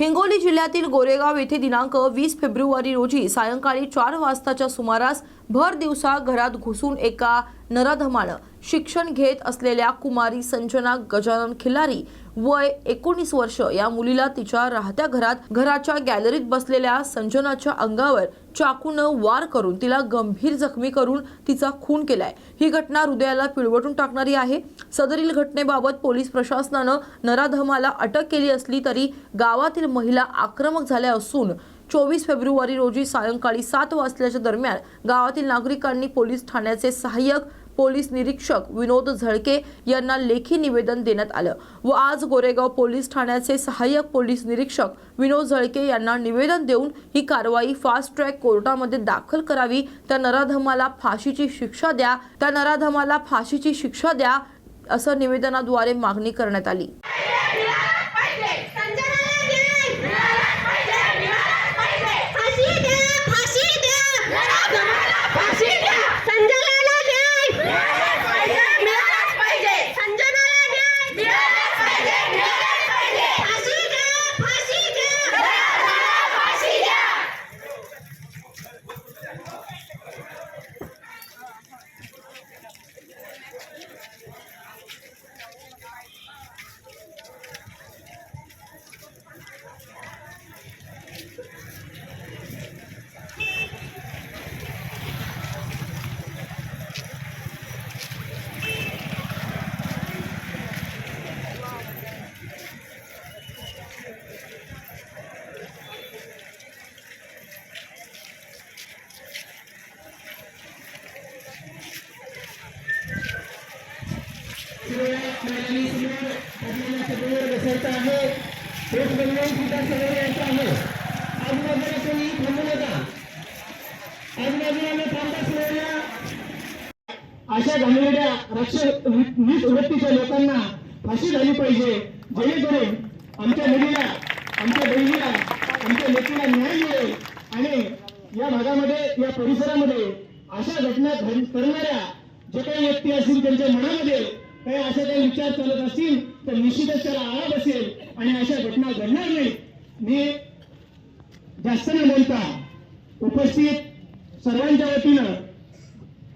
हिंगोली जिल्ह्यातील गोरेगाव येथे दिनांक वीस फेब्रुवारी रोजी सायंकाळी चार वाजताच्या सुमारास भर दिवसा घरात घुसून एका नराधमानं शिक्षण घेत असलेल्या कुमारी संजना गजानन खिल्लारी वय एकोणीस वर्ष. या मुलीला तिच्या राहत्या घरात घराच्या गॅलरीत बसलेल्या संजनाच्या अंगावर चाकूनं वार करून तिला गंभीर जखमी करून तिचा खून केलाय. ही घटना हृदयाला पिळवटून टाकणारी आहे. सदरील घटनेबाबत पोलीस प्रशासनानं नराधमाला अटक केली असली तरी गावातील महिला आक्रमक झाल्या असून चोवीस फेब्रुवारी रोजी सायंकाळी सात वाजल्याच्या दरम्यान गावातील नागरिकांनी पोलीस ठाण्याचे सहाय्यक पोलीस निरीक्षक विनोद झळके यांना लेखी निवेदन देण्यात आलं व आज गोरेगाव पोलीस ठाण्याचे सहाय्यक पोलीस निरीक्षक विनोद झळके यांना निवेदन देऊन ही कारवाई फास्ट ट्रॅक कोर्टामध्ये दाखल करावी. त्या नराधमाला फाशीची शिक्षा द्या. त्या नराधमाला फाशीची शिक्षा द्या असं निवेदनाद्वारे मागणी करण्यात आली फाशी द्या फाशी द्या फाशी द्या संजनाला न्याय मिळालाच पाहिजे संजनाला न्याय मिळालाच पाहिजे मिळालाच पाहिजे फाशी द्या फाशी द्या फाशी द्या बसायचं आहे. तेच बनवून सुद्धा समोर यायचं आहे. आजूबाजूला कोणी थांबू नका. आजूबाजूला थांबता समोरला अशा घाललेल्या रक्षक वीस वृत्तीच्या लोकांना फाशी झाली पाहिजे. जेणेकरून आमच्या मुलीला आमच्या बहिणीला आमच्या लेकीला न्याय मिळेल. आणि या भागामध्ये या परिसरामध्ये अशा घटना करणाऱ्या जे काही व्यक्ती असतील त्यांच्या मनामध्ये काही असे काही विचार चालत असतील तर निश्चितच त्याला आळा बसेल आणि अशा घटना घडणार नाही मी जास्त न बोलता उपस्थित सर्वांच्या वतीनं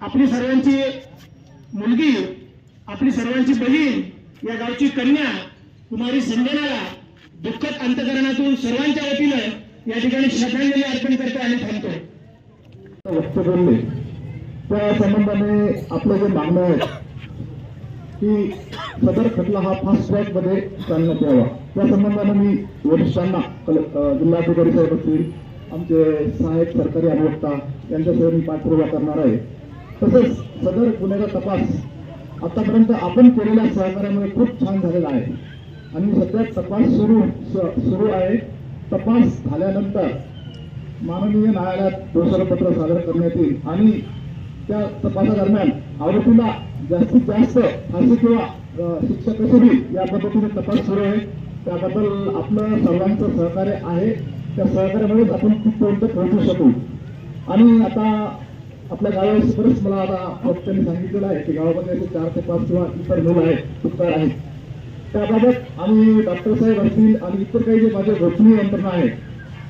आपली सर्वांची मुलगी आपली सर्वांची बहीण या गावची कन्या कुमारी संजनाला दुःखद अंतकरणातून सर्वांच्या वतीनं या ठिकाणी श्रद्धांजली अर्पण करतो आणि थांबतो. व्यक्त बोलले त्या संबंधाने आपलं जे मागणं आहे की सदर खटला हा फास्ट ट्रॅकमध्ये चालण्यात यावा. त्या संबंधाने मी वरिष्ठांना कल- जिल्हाधिकारी साहेब असतील आमचे सहाय्यक सरकारी अधिवक्ता यांच्यासह मी पाठपुरावा करणार आहे. तसेच सदर गुन्ह्याचा तपास आतापर्यंत आपण केलेल्या सहकार्यामुळे खूप छान झालेला आहे. आणि सध्या तपास सुरू स- सुरू आहे. तपास झाल्यानंतर माननीय न्यायालयात दोषारोपत्र सादर करण्यात येईल आणि त्या तपासादरम्यान आरोपीला जास्तीत जास्त फाशी किंवा शिक्षा कशी होईल या पद्धतीने तपास सुरू आहे. त्याबद्दल आपलं सर्वांचं सहकार्य आहे त्या सहकार्यामुळेच आपण तिथपर्यंत पोहोचू शकू. आणि आता आपल्या गावाविषयी परत मला आता वक्त्यांनी सांगितलेलं आहे की गावामध्ये असे चार ते पाच किंवा इतर मुलं आहेत. उपकार आहेत त्याबाबत आम्ही डॉक्टर साहेब असतील आणि इतर काही जे माझ्या गोपनीय यंत्रणा आहे.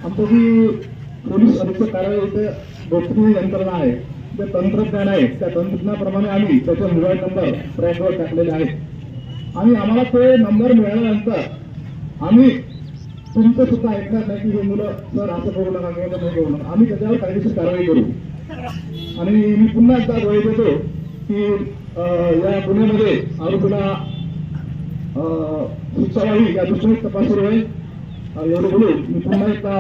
आमचं जी पोलीस अधीक्षक कार्यालय इथे गोपनीय यंत्रणा आहे. जे तंत्रज्ञान आहे त्या तंत्रज्ञानाप्रमाणे आम्ही त्याचे मोबाईल नंबर ट्रॅकवर टाकलेले आहेत आणि आम्हाला ते नंबर मिळाल्यानंतर आम्ही तुमचं सुद्धा ऐकणार नाही की हे मुलं सर असं करू नका किंवा करू नका. आम्ही त्याच्यावर कायदेशीर कारवाई करू. आणि मी पुन्हा एकदा वेळ देतो की या गुन्ह्यामध्ये आरोपीला शिक्षा व्हावी या दृष्टीने तपास सुरू आहे एवढं बोलून मी पुन्हा एकदा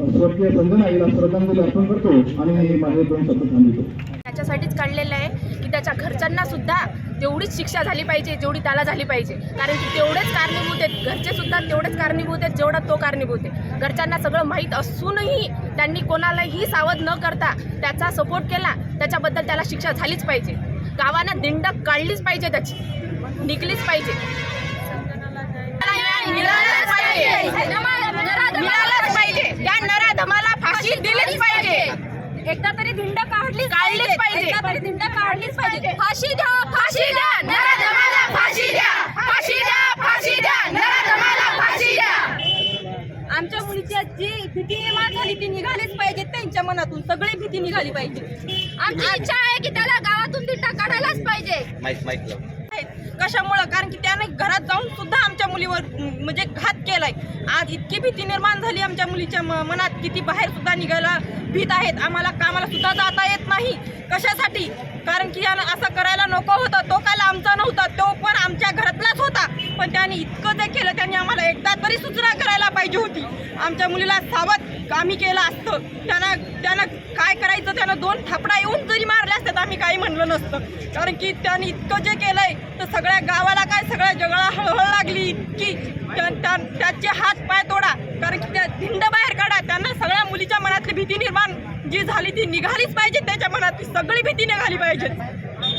स्वर्गीय संजना हिला श्रद्धांजली अर्पण करतो आणि माझे दोन शब्द त्याच्यासाठीच काढलेलं आहे की त्याच्या घरच्यांना सुद्धा तेवढीच शिक्षा झाली पाहिजे जेवढी त्याला झाली पाहिजे. कारण की तेवढेच कारणीभूत आहेत. घरचे सुद्धा तेवढेच कारणीभूत आहेत जेवढा तो कारणीभूत आहे. घरच्यांना सगळं माहीत असूनही त्यांनी कोणालाही सावध न करता त्याचा सपोर्ट केला त्याच्याबद्दल त्याला शिक्षा झालीच पाहिजे. गावानं दिंड काढलीच पाहिजे त्याची. निघलीच पाहिजे. मिळालंच पाहिजे. त्या नराधमाला फाशी दिलीच पाहिजे. एकदा तरी धिंड काढली काढलीच पाहिजे. एकदा तरी धिंड काढलीच पाहिजे. फाशी द्या फाशी द्या नराधमाला फाशी द्या फाशी द्या फाशी द्या. नराधमाला फाशी द्या. त्या जी भीती निर्माण झाली. ती निघालीच पाहिजे. त्यांच्या मनातून सगळी भीती निघाली पाहिजे. आमची इच्छा आहे की त्याला गावातून तिट्टा काढायलाच पाहिजे. माईक माईक कशामुळं? कारण की त्याने घरात जाऊन सुद्धा आमच्या मुलीवर म्हणजे घात केलाय. आज इतकी भीती निर्माण झाली आमच्या मुलीच्या म- मनात की ती बाहेर सुद्धा निघायला भीत आहेत. आम्हाला कामाला सुद्धा जाता येत नाही. कशासाठी? कारण की यानं असं करायला नको होतं. तो काल आमचा नव्हता. आणि इतकं जे केलं त्यांनी आम्हाला एकदा तरी सूचना करायला पाहिजे होती. आमच्या मुलीला सावध आम्ही केलं असतं. त्यानं त्यानं काय करायचं त्यानं दोन थापडा येऊन जरी मारले असतात आम्ही काही म्हणलं नसतं. कारण की त्याने इतकं जे केलंय तर सगळ्या गावाला काय सगळ्या जगळा हळहळ लागली इतकी. त्या- त्या- त्याचे हात पाय तोडा. कारण की त्या धिंड बाहेर काढा. त्यांना सगळ्या मुलीच्या मनातली भीती निर्माण जी झाली ती निघालीच पाहिजे. त्याच्या मनातली सगळी भीती निघाली पाहिजे.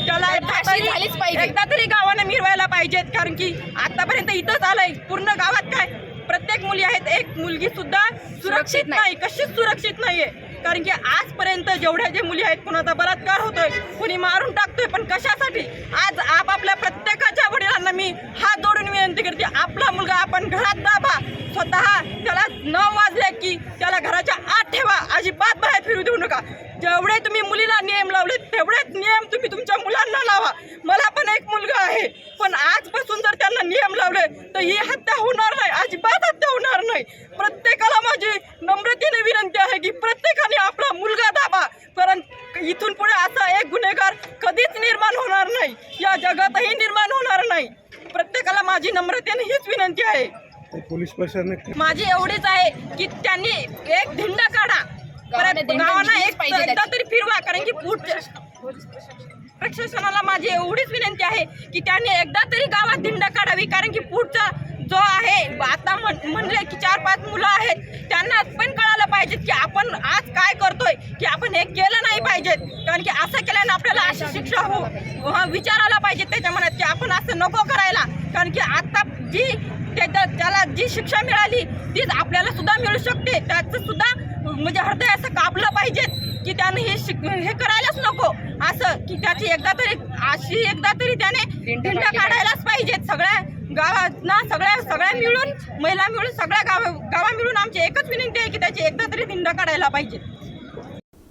त्याला एकदा फाशी तरी- झालीच पाहिजे. एकदा तरी गावाने मिरवायला पाहिजेत कारण की आतापर्यंत इथंच आलंय पूर्ण गावात काय प्रत्येक मुली आहेत एक मुलगी सुद्धा सुरक्षित. नाही कशीच सुरक्षित नाहीये कारण की आजपर्यंत जेवढ्या जे मुली आहेत कुणाचा बलात्कार होतोय कुणी मारून टाकतोय पण कशासाठी? आज आपापल्या प्रत्येकाच्या वडिलांना मी हात जोडून विनंती करते आपला मुलगा आपण घरात दाबा. स्वतः त्याला नऊ वाजले की त्याला घराच्या आत ठेवा. अजिबात बाहेर फिरू देऊ नका. जेवढे तुम्ही मुलीला नियम लावले तेवढेच नियम तुम्ही तुमच्या मुलांना लावा. मला पण एक मुलगा आहे. पण आजपासून जर त्यांना नियम लावले तर ही हत्या होणार नाही अजिबात हत्या होणार नाही. प्रत्येकाला माझी नम्रतेने विनंती आहे की प्रत्येकाने आपला मुलगा दाबा. कारण इथून पुढे असा एक गुन्हेगार कधीच निर्माण होणार नाही. या जगातही निर्माण होणार नाही. प्रत्येकाला माझी नम्रतेने हीच विनंती आहे. पोलीस प्रशासनाने माझी एवढीच आहे की त्यांनी एक धिंड काढा. गावाने एक एकदा. तरी फिरवा कारण की पुढच्या प्रशासनाला माझी एवढीच विनंती आहे की त्यांनी एकदा तरी गावात धिंडा काढावी कारण की पुढचा जो आहे आता म्हण- म्हणले की चार पाच मुलं आहेत त्यांना पण कळायला पाहिजे की आपण आज काय करतोय की आपण हे केलं नाही पाहिजेत कारण की असं केल्यानं आपल्याला अशी शिक्षा हो-, हो विचारायला पाहिजे त्याच्या मनात की आपण असं नको करायला. कारण की आता जी त्याच्या त्याला जी शिक्षा मिळाली तीच आपल्याला सुद्धा मिळू शकते. त्याचं सुद्धा म्हणजे हृदय असं कापलं पाहिजे. की त्याने हे शिक हे करायलाच नको. असं की त्याची एकदा तरी अशी एकदा तरी त्याने काढली काढायलाच पाहिजेत सगळ्या गावात ना सगळ्या सगळ्या मिळून महिला मिळून सगळ्या गाव गावा मिळून आमची एकच विनंती आहे की त्याची एकदा तरी दिंड काढायला पाहिजे.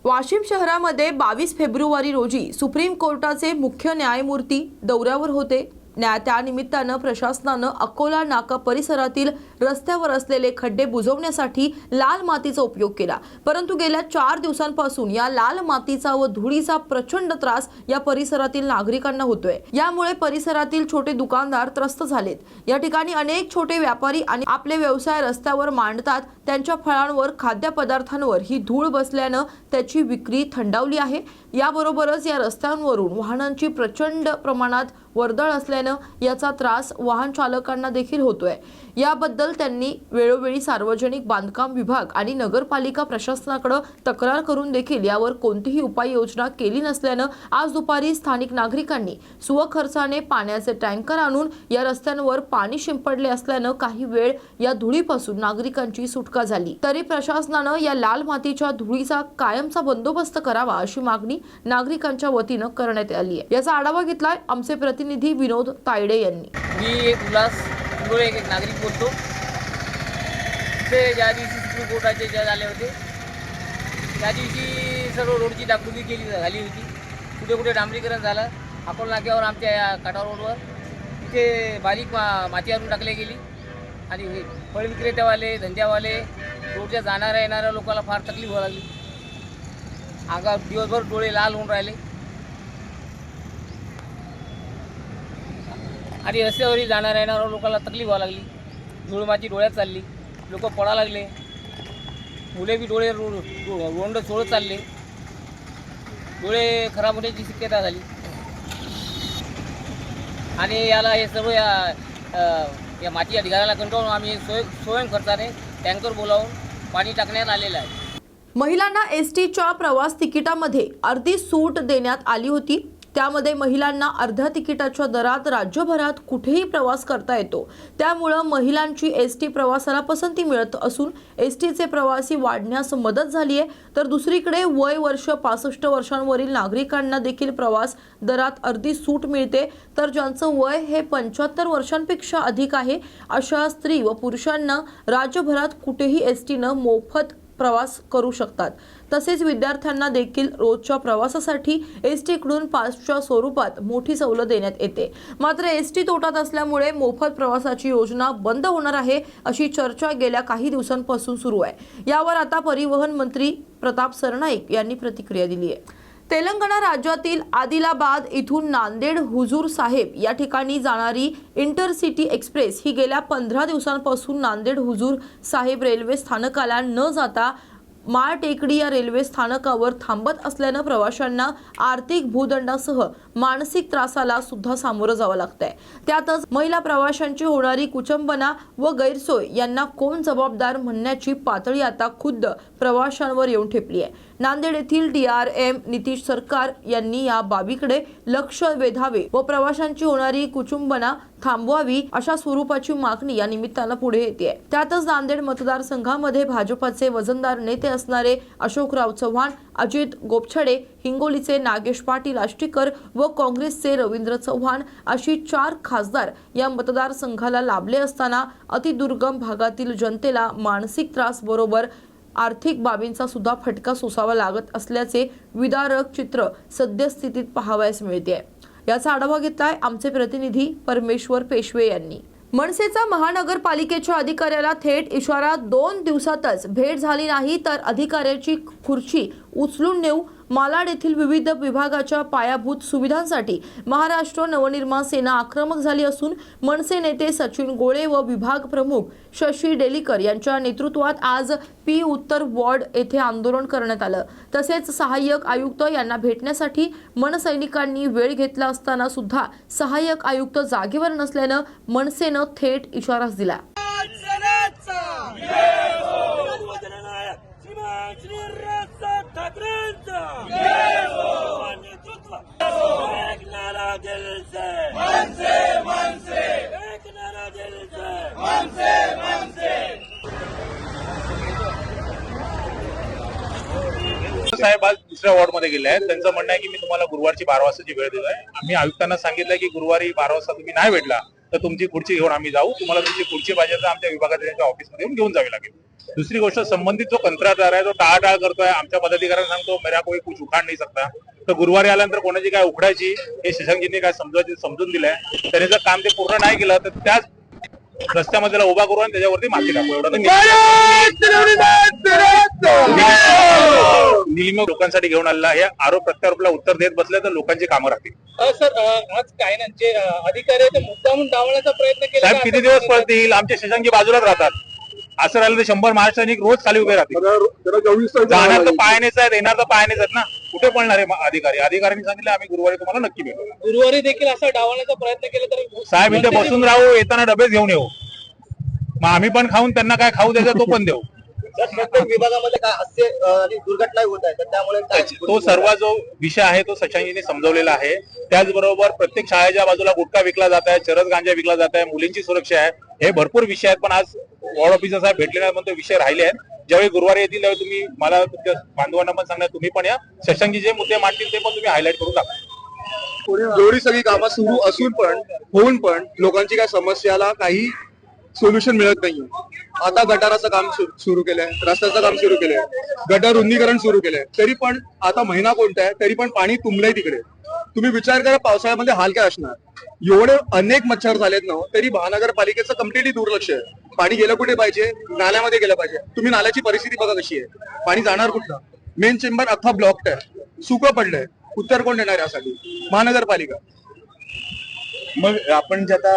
वाशिम शहरामध्ये बावीस फेब्रुवारी रोजी सुप्रीम कोर्टाचे मुख्य न्यायमूर्ती दौऱ्यावर होते. न्या त्यानिमित्तानं प्रशासनानं अकोला नाका परिसरातील रस्त्यावर असलेले खड्डे बुजवण्यासाठी लाल मातीचा उपयोग केला. परंतु गेल्या चार दिवसांपासून या लाल मातीचा व धुळीचा प्रचंड त्रास या परिसरातील नागरिकांना होतोय. यामुळे परिसरातील छोटे दुकानदार त्रस्त झालेत. या ठिकाणी अनेक छोटे व्यापारी आणि आपले व्यवसाय रस्त्यावर मांडतात. त्यांच्या फळांवर खाद्यपदार्थांवर ही धूळ बसल्यानं त्याची विक्री थंडावली आहे. याबरोबरच या रस्त्यांवरून वाहनांची प्रचंड प्रमाणात वर्दळ असल्यानं याचा त्रास वाहन चालकांना देखील होतोय. याबद्दल त्यांनी वेळोवेळी सार्वजनिक बांधकाम विभाग आणि नगरपालिका प्रशासनाकडे तक्रार करून देखील यावर कोणतीही उपाययोजना केली नसल्यानं आज दुपारी स्थानिक नागरिकांनी स्वखर्चाने पाण्याचे टँकर आणून या रस्त्यांवर पाणी शिंपडले असल्यानं काही वेळ या धुळीपासून नागरिकांची सुटका झाली. तरी प्रशासनानं या लाल मातीच्या धुळीचा कायमचा बंदोबस्त करावा अशी मागणी नागरिकांच्या वतीनं करण्यात आली आहे. याचा आढावा घेतलाय आमचे प्रतिनिधी विनोद तायडे यांनी. मी एक उल्हास एक नागरिक बोलतो. ते ज्या दिवशी सुप्रीम कोर्टाचे जज आले होते त्या दिवशी सर्व रोडची डागडुगी केली झाली होती. कुठे कुठे डांबरीकरण झालं. अकोल नाक्यावर आमच्या या काटा रोडवर. तिथे बारीक मा माती आणून टाकली गेली. आणि हे फळ विक्रेत्यावाले धंद्यावाले रोडच्या जाणाऱ्या येणाऱ्या लोकांना फार तकलीफ व्हायला लागली. अंगावर दिवसभर डोळे लाल होऊन राहिले. आणि रस्त्यावरील जाणाऱ्या येणाऱ्या लोकांना तकलीफ व्हायला लागली. धुळमाची डोळ्यात चालली. लोक पडा लागले. मुले बी डोळे रो रोंड चोळत चालले. डोळे खराब होण्याची शक्यता झाली. आणि याला हे सर्व या या माती अधिकाऱ्याला कंटाळून आम्ही स्वयं स्वयं खर्चाने टँकर बोलावून पाणी टाकण्यात आलेलं आहे. महिलांना एस टीच्या प्रवास तिकिटामध्ये अर्धी सूट देण्यात आली होती. त्यामध्ये महिलांना अर्ध्या तिकिटाच्या दरात राज्यभरात कुठेही प्रवास करता येतो. त्यामुळं महिलांची एस टी प्रवासाला पसंती मिळत असून एस टीचे प्रवासी वाढण्यास मदत झाली आहे तर दुसरीकडे वय वर्ष पासष्ट वर्षांवरील नागरिकांना देखील प्रवास दरात अर्धी सूट मिळते. तर ज्यांचं वय हे पंच्याहत्तर वर्षांपेक्षा अधिक आहे अशा स्त्री व पुरुषांना राज्यभरात कुठेही एस टीनं मोफत प्रवास करू शकतात. तसेच विद्यार्थ्यांना देखील रोजच्या प्रवासासाठी एस टीकडून पासच्या स्वरूपात मोठी सवलत देण्यात येते. मात्र एस टी तोटात असल्यामुळे मोफत प्रवासाची योजना बंद होणार आहे अशी चर्चा गेल्या काही दिवसांपासून सुरू आहे. यावर आता परिवहन मंत्री प्रताप सरनाईक यांनी प्रतिक्रिया दिली आहे. तेलंगणा राज्यातील आदिलाबाद इथून नांदेड हुजूर साहेब या ठिकाणी जाणारी इंटरसिटी एक्सप्रेस ही गेल्या पंधरा दिवसांपासून नांदेड हुजूर साहेब रेल्वे स्थानकाला न जाता माळटेकडी या रेल्वे स्थानकावर थांबत असल्यानं प्रवाशांना आर्थिक भूदंडासह मानसिक त्रासाला सुद्धा सामोरं जावं लागतंय. त्यातच महिला प्रवाशांची होणारी कुचंबना व गैरसोय यांना कोण जबाबदार म्हणण्याची पातळी आता खुद्द प्रवाशांवर येऊन ठेपली आहे नांदेड येथील डी आर एम नितीश सरकार यांनी या बाबीकडे लक्ष वेधावे व प्रवाशांची होणारी कुचुंबना थांबवावी अशा स्वरूपाची मागणी या निमित्तानं पुढे येते. त्यातच नांदेड मतदारसंघामध्ये भाजपाचे वजनदार नेते असणारे अशोकराव चव्हाण अजित गोपछडे हिंगोलीचे नागेश पाटील आष्टीकर व काँग्रेसचे रवींद्र चव्हाण अशी चार खासदार या मतदारसंघाला लाभले असताना अतिदुर्गम भागातील जनतेला मानसिक त्रास बरोबर आर्थिक बाबींचा सुद्धा फटका सोसावा लागत असल्याचे विदारक चित्र सद्यस्थितीत पाहावयास मिळते. याचा आढावा घेतलाय आमचे प्रतिनिधी परमेश्वर पेशवे यांनी. मनसेचा महानगरपालिकेच्या अधिकाऱ्याला थेट इशारा दोन दिवसातच भेट झाली नाही तर अधिकाऱ्याची खुर्ची उचलून नेऊ मालाड येथील विविध विभागाच्या पायाभूत सुविधांसाठी महाराष्ट्र नवनिर्माण सेना आक्रमक झाली असून मनसे नेते सचिन गोळे व विभाग प्रमुख शशी डेलीकर यांच्या नेतृत्वात आज पी उत्तर वॉर्ड येथे आंदोलन करण्यात आलं. तसेच सहाय्यक आयुक्त यांना भेटण्यासाठी मनसैनिकांनी वेळ घेतला असताना सुद्धा सहाय्यक आयुक्त जागेवर नसल्यानं मनसेनं थेट इशाराच दिला. साहेब आज दुसऱ्या वॉर्डमध्ये गेले आहेत. त्यांचं म्हणणं आहे की मी तुम्हाला गुरुवारची बारा वाजताची वेळ दिलोय. आम्ही आयुक्तांना सांगितलं की गुरुवारी बारा वाजता तुम्ही नाही भेटला तर तुमची खुर्ची घेऊन आम्ही जाऊ. तुम्हाला तुमची खुर्ची पाहिजे तर आमच्या विभागात त्यांच्या ऑफिसमध्ये येऊन घेऊन जावी लागेल. दुसरी गोष्ट संबंधित जो कंत्राटदार आहे तो टाळाटाळ करतोय. आमच्या पदाधिकाऱ्यांना सांगतो मेरा कोई कुछ उखाड नाही सकता. तर गुरुवारी आल्यानंतर कोणाची काय उखडायची हे शशांकजींनी काय समजायची समजून दिलंय. त्याने जर काम ते पूर्ण नाही केलं तर त्याच रस्त्यामध्ये उभा करू आणि त्याच्यावरती माती टाकू. एवढं निलिम लोकांसाठी घेऊन आलेला हे आरोप प्रत्यारोपला उत्तर देत बसले तर लोकांची कामं राहतील. सर आज काय ना जे अधिकारी ते मुद्दामून डावण्याचा प्रयत्न केला साहेब किती दिवस पळतील आमचे शशांकजी बाजूलाच राहतात. असं राहिलं तर शंभर महाराष्ट्र सैनिक रोज खाली उभे राहतील. जाणार तर पायानेच आहेत येणार तर पायानेच आहेत ना. कुठे पळणार आहे अधिकारी? अधिकाऱ्यांनी सांगितलं आम्ही गुरुवारी तुम्हाला नक्की भेटू. गुरुवारी देखील असा डावण्याचा प्रयत्न केला तरी साहेब इथे बसून राहू येताना डबेच घेऊन येऊ. मग आम्ही पण खाऊन त्यांना काय खाऊ द्यायचं तो पण देऊ. प्रत्येक विभागामध्ये काय हास्य आणि दुर्घटना होत आहे तर त्यामुळे तो सर्व जो विषय आहे तो सचांजीने समजवलेला आहे. त्याचबरोबर प्रत्येक शाळेच्या बाजूला गुटखा विकला जात आहे चरस गांजा विकला जात आहे मुलींची सुरक्षा आहे. हे भरपूर विषय आहेत पण आज वॉर्ड ऑफिसर साहेब भेटले नाही म्हणून विषय राहिले आहेत. ज्यावेळी गुरुवारी येतील त्यावेळी तुम्ही मला तुमच्या बांधवांना पण सांगणार तुम्ही पण या. शशांकी जे मुद्दे मांडतील ते पण तुम्ही हायलाईट करून टाका एवढी सगळी कामं सुरू असून पण होऊन पण लोकांची काय समस्याला काही सोल्युशन मिळत नाहीये. आता गटाराचं काम सुरू केलंय रस्त्याचं काम सुरू केलंय गटार रुंदीकरण सुरू केलंय. तरी पण आता महिना कोणता आहे तरी पण पाणी तुंबलंय तिकडे. तुम्ही विचार करा पावसाळ्यामध्ये हाल काय असणार? एवढे अनेक मच्छर झालेत ना हो, तरी महानगरपालिकेचं कम्प्लिटली दुर्लक्ष आहे. पाणी गेलं कुठे पाहिजे? नाल्यामध्ये गेलं पाहिजे. तुम्ही नाल्याची परिस्थिती बघा कशी आहे. पाणी जाणार कुठलं? मेन चेंबर अख्खा ब्लॉक्ड आहे. सुकं पडलंय. उत्तर कोण देणार यासाठी? महानगरपालिका. मग आपण जे आता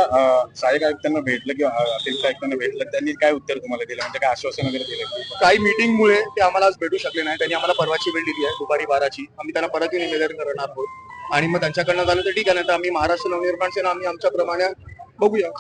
सहाय्यक आयुक्तांना भेटलं किंवा अतिरिक्त आयुक्तांना भेटलं त्यांनी काय उत्तर तुम्हाला दिलं? म्हणजे काय आश्वासन वगैरे दिलं? काही मीटिंगमुळे ते आम्हाला आज भेटू शकले नाही. त्यांनी आम्हाला परवाची वेळ दिली आहे दुपारी बाराची. आम्ही त्यांना परत निवेदन करणार आहोत. आणि मग त्यांच्याकडनं झालं तर ठीक आहे नाही तर आम्ही महाराष्ट्र नवनिर्माण सेना आम्ही आमच्या प्रमाणे बघूया.